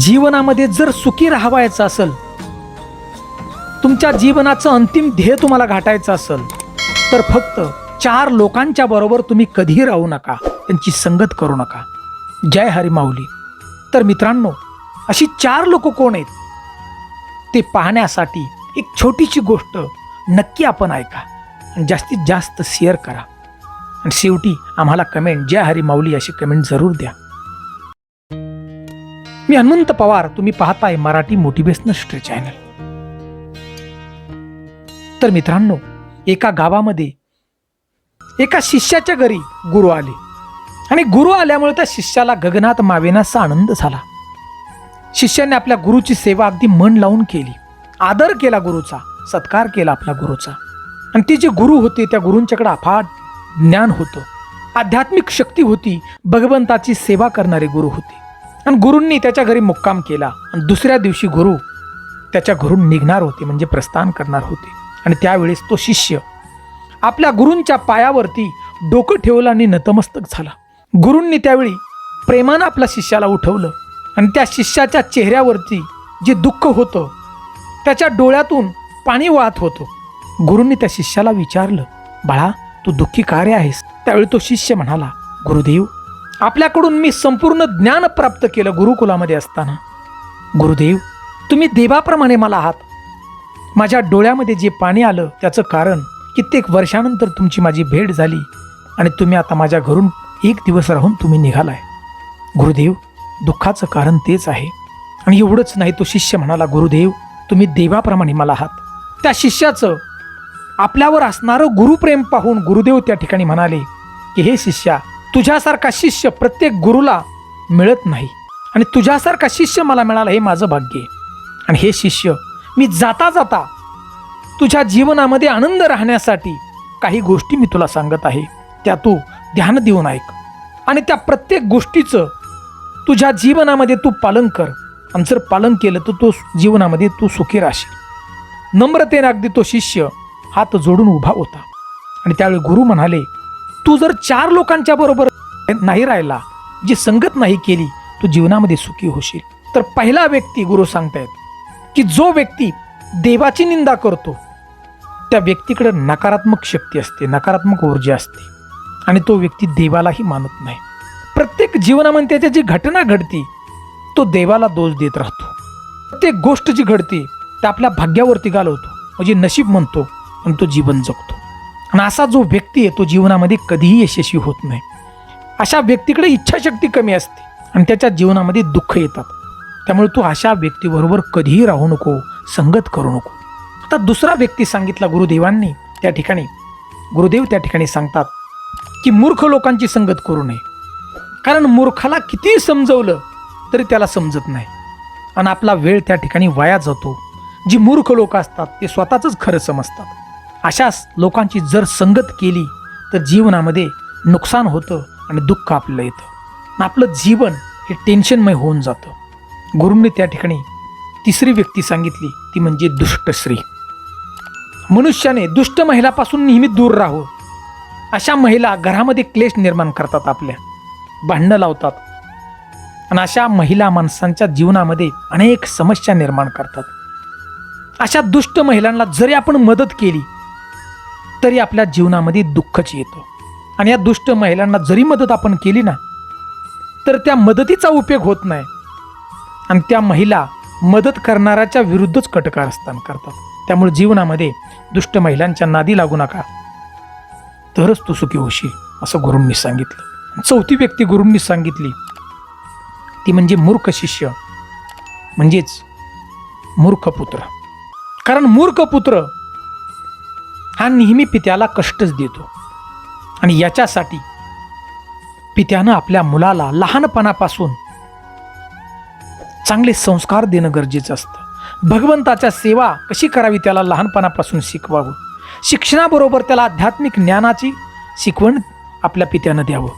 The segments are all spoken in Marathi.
जीवनामध्ये जर सुखी राहावायचं असेल तुमच्या जीवनाचं अंतिम ध्येय तुम्हाला गाठायचं असेल तर फक्त चार लोकांच्या बरोबर तुम्ही कधीही राहू नका त्यांची संगत करू नका. जय हरिमाऊली तर मित्रांनो अशी चार लोक कोण आहेत? ते पाहण्यासाठी एक छोटीशी गोष्ट नक्की आपण ऐका आणि जास्तीत जास्त शेअर करा. आणि शेवटी आम्हाला कमेंट जय हरिमाऊली अशी कमेंट जरूर द्या. मी हनुमंत पवार. तुम्ही पाहताय मराठी मोटिवेशनल स्ट्री चॅनल तर मित्रांनो एका गावामध्ये एका शिष्याच्या घरी गुरु आले. आणि गुरु आल्यामुळे त्या शिष्याला गगनात मावेनासा आनंद झाला. शिष्याने आपल्या गुरुची सेवा अगदी मन लावून केली. आदर केला गुरुचा सत्कार केला आपल्या गुरुचा. आणि ते जे गुरु होते त्या गुरूंच्याकडे अफाट ज्ञान होतं. आध्यात्मिक शक्ती होती भगवंताची सेवा करणारे गुरु होते. आणि गुरूंनी त्याच्या घरी मुक्काम केला. आणि दुसऱ्या दिवशी गुरु त्याच्या घरून निघणार होते म्हणजे प्रस्थान करणार होते. आणि त्यावेळेस तो शिष्य आपल्या गुरूंच्या पायावरती डोकं ठेवलं आणि नतमस्तक झाला. गुरूंनी त्यावेळी प्रेमानं आपल्या शिष्याला उठवलं. आणि त्या शिष्याच्या चेहऱ्यावरती जे दुःख होतं त्याच्या डोळ्यातून पाणी वाहत होतं. गुरूंनी त्या शिष्याला विचारलं बाळा तू दुःखी कार्य आहेस? त्यावेळी तो शिष्य म्हणाला गुरुदेव आपल्याकडून मी संपूर्ण ज्ञान प्राप्त केलं गुरुकुलामध्ये असताना. गुरुदेव तुम्ही देवाप्रमाणे मला आहात. माझ्या डोळ्यामध्ये जे पाणी आलं त्याचं कारण कित्येक वर्षानंतर तुमची माझी भेट झाली आणि तुम्ही आता माझ्या घरून एक दिवस राहून तुम्ही निघालाय. गुरुदेव दुःखाचं कारण तेच आहे. आणि एवढंच नाही तो शिष्य म्हणाला गुरुदेव तुम्ही देवाप्रमाणे मला आहात. त्या शिष्याचं आपल्यावर असणारं गुरुप्रेम पाहून गुरुदेव त्या ठिकाणी म्हणाले की हे शिष्या तुझ्यासारखा शिष्य प्रत्येक गुरुला मिळत नाही. आणि तुझ्यासारखा शिष्य मला मिळाला हे माझं भाग्य आहे. आणि हे शिष्य मी जाता जाता तुझ्या जीवनामध्ये आनंद राहण्यासाठी काही गोष्टी मी तुला सांगत आहे. त्या तू ध्यान देऊन ऐक. आणि त्या प्रत्येक गोष्टीचं तुझ्या जीवनामध्ये तू पालन कर. आणि जर पालन केलं तर तो जीवनामध्ये तू सुखी राहशील. नम्रतेने अगदी तो शिष्य हात जोडून उभा होता. आणि त्यावेळी गुरु म्हणाले तू जर चार लोकांच्या बरोबर नाही राहिला जी संगत नाही केली तू जीवनामध्ये सुखी होशील. तर पहिला व्यक्ती गुरु सांगतायत की जो व्यक्ती देवाची निंदा करतो त्या व्यक्तीकडे नकारात्मक शक्ती असते नकारात्मक ऊर्जा असते. आणि तो व्यक्ती देवालाही मानत नाही. प्रत्येक जीवनामध्ये त्याच्या जी घटना घडती तो देवाला दोष देत राहतो. प्रत्येक गोष्ट जी घडते ते आपल्या भाग्यावरती घालवतो. म्हणजे नशीब म्हणतो आणि तो जीवन जगतो. आणि असा जो व्यक्ती आहे तो जीवनामध्ये कधीही यशस्वी होत नाही. अशा व्यक्तीकडे इच्छाशक्ती कमी असते आणि त्याच्या जीवनामध्ये दुःख येतात. त्यामुळे तू अशा व्यक्तीबरोबर कधीही राहू नको संगत करू नको. आता दुसरा व्यक्ती सांगितला गुरुदेवांनी त्या ठिकाणी. गुरुदेव त्या ठिकाणी सांगतात की मूर्ख लोकांची संगत करू नये. कारण मूर्खाला कितीही समजवलं तरी त्याला समजत नाही. आणि आपला वेळ त्या ठिकाणी वाया जातो. जी मूर्ख लोक असतात ते स्वतःच खरं समजतात. अशा लोकांची जर संगत केली तर जीवनामध्ये नुकसान होतं आणि दुःख आपल्याला येतं. आपलं जीवन हे टेन्शनमय होऊन जातं. गुरूंनी त्या ठिकाणी तिसरी व्यक्ती सांगितली ती म्हणजे दुष्ट स्त्री मनुष्याने दुष्ट महिलापासून नेहमी दूर राहू अशा महिला घरामध्ये क्लेश निर्माण करतात आपल्या. भांडणं लावतात. आणि अशा महिला माणसांच्या जीवनामध्ये अनेक समस्या निर्माण करतात. अशा दुष्ट महिलांना जरी आपण मदत केली तरी आपल्या जीवनामध्ये दुःखच येतं. आणि या दुष्ट महिलांना जरी मदत आपण केली ना तर त्या मदतीचा उपयोग होत नाही. आणि त्या महिला मदत करणाऱ्याच्या विरुद्धच कटकारस्थान करतात. त्यामुळे जीवनामध्ये दुष्ट महिलांच्या नादी लागू नका. तरच तू सुखी होशील असं गुरूंनी सांगितलं. चौथी व्यक्ती गुरूंनी सांगितली ती म्हणजे मूर्ख शिष्य म्हणजेच मूर्ख पुत्र. कारण मूर्ख पुत्र हा नेहमी पित्याला कष्टच देतो. आणि याच्यासाठी पित्यानं आपल्या मुलाला लहानपणापासून चांगले संस्कार देणं गरजेचं असतं. भगवंताच्या सेवा कशी करावी त्याला लहानपणापासून शिकवावं? शिक्षणाबरोबर त्याला आध्यात्मिक ज्ञानाची शिकवण आपल्या पित्यानं द्यावं.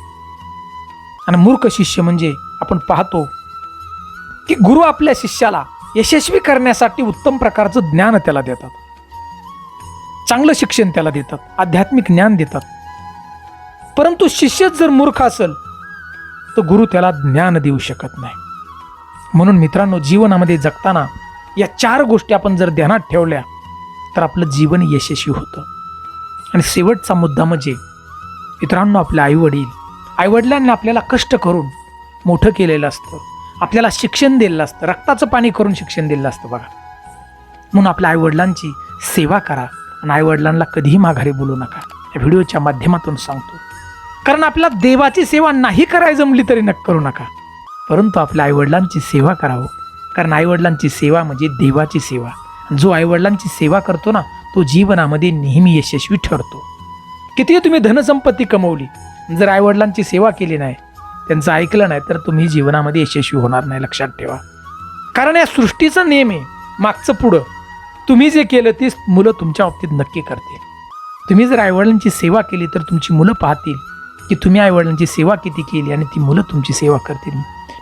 आणि मूर्ख शिष्य म्हणजे आपण पाहतो की गुरु आपल्या शिष्याला यशस्वी करण्यासाठी उत्तम प्रकारचं ज्ञान त्याला देतात. चांगलं शिक्षण त्याला देतात आध्यात्मिक ज्ञान देतात. परंतु शिष्यच जर मूर्ख असेल तर गुरु त्याला ज्ञान देऊ शकत नाही. म्हणून मित्रांनो जीवनामध्ये जगताना या चार गोष्टी आपण जर ध्यानात ठेवल्या तर आपलं जीवन यशस्वी होतं. आणि शेवटचा मुद्दा म्हणजे मित्रांनो आपले आईवडील. आईवडिलांनी आपल्याला कष्ट करून मोठं केलेलं असतं. आपल्याला शिक्षण दिलेलं असतं. रक्ताचं पाणी करून शिक्षण दिलेलं असतं बघा. म्हणून आपल्या आईवडिलांची सेवा करा. आणि आईवडिलांना कधीही माघारी बोलू नका. या व्हिडिओच्या माध्यमातून सांगतो. कारण आपल्याला देवाची सेवा नाही करायला जमली तरी नक्की करू नका. परंतु आपल्या आईवडिलांची सेवा करावं. कारण आईवडिलांची सेवा म्हणजे देवाची सेवा. जो आईवडिलांची सेवा करतो ना तो जीवनामध्ये नेहमी यशस्वी ठरतो. कितीही तुम्ही धनसंपत्ती कमवली जर आईवडिलांची सेवा केली नाही त्यांचं ऐकलं नाही तर तुम्ही जीवनामध्ये यशस्वी होणार नाही लक्षात ठेवा. कारण या सृष्टीचा नियम आहे मागचं पुढं. तुम्ही जे केलं तेच मुलं तुमच्या बाबतीत नक्की करतील. तुम्ही जर आईवडिलांची सेवा केली तर तुमची मुलं पाहतील की तुम्ही आईवडिलांची सेवा किती केली आणि ती मुलं तुमची सेवा करतील.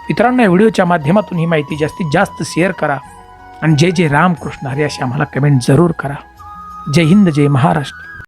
मित्रांनो या व्हिडिओच्या माध्यमातून ही माहिती जास्तीत जास्त शेअर करा आणि जय जय रामकृष्ण. हरे अशी आम्हाला कमेंट जरूर करा. जय हिंद जय महाराष्ट्र.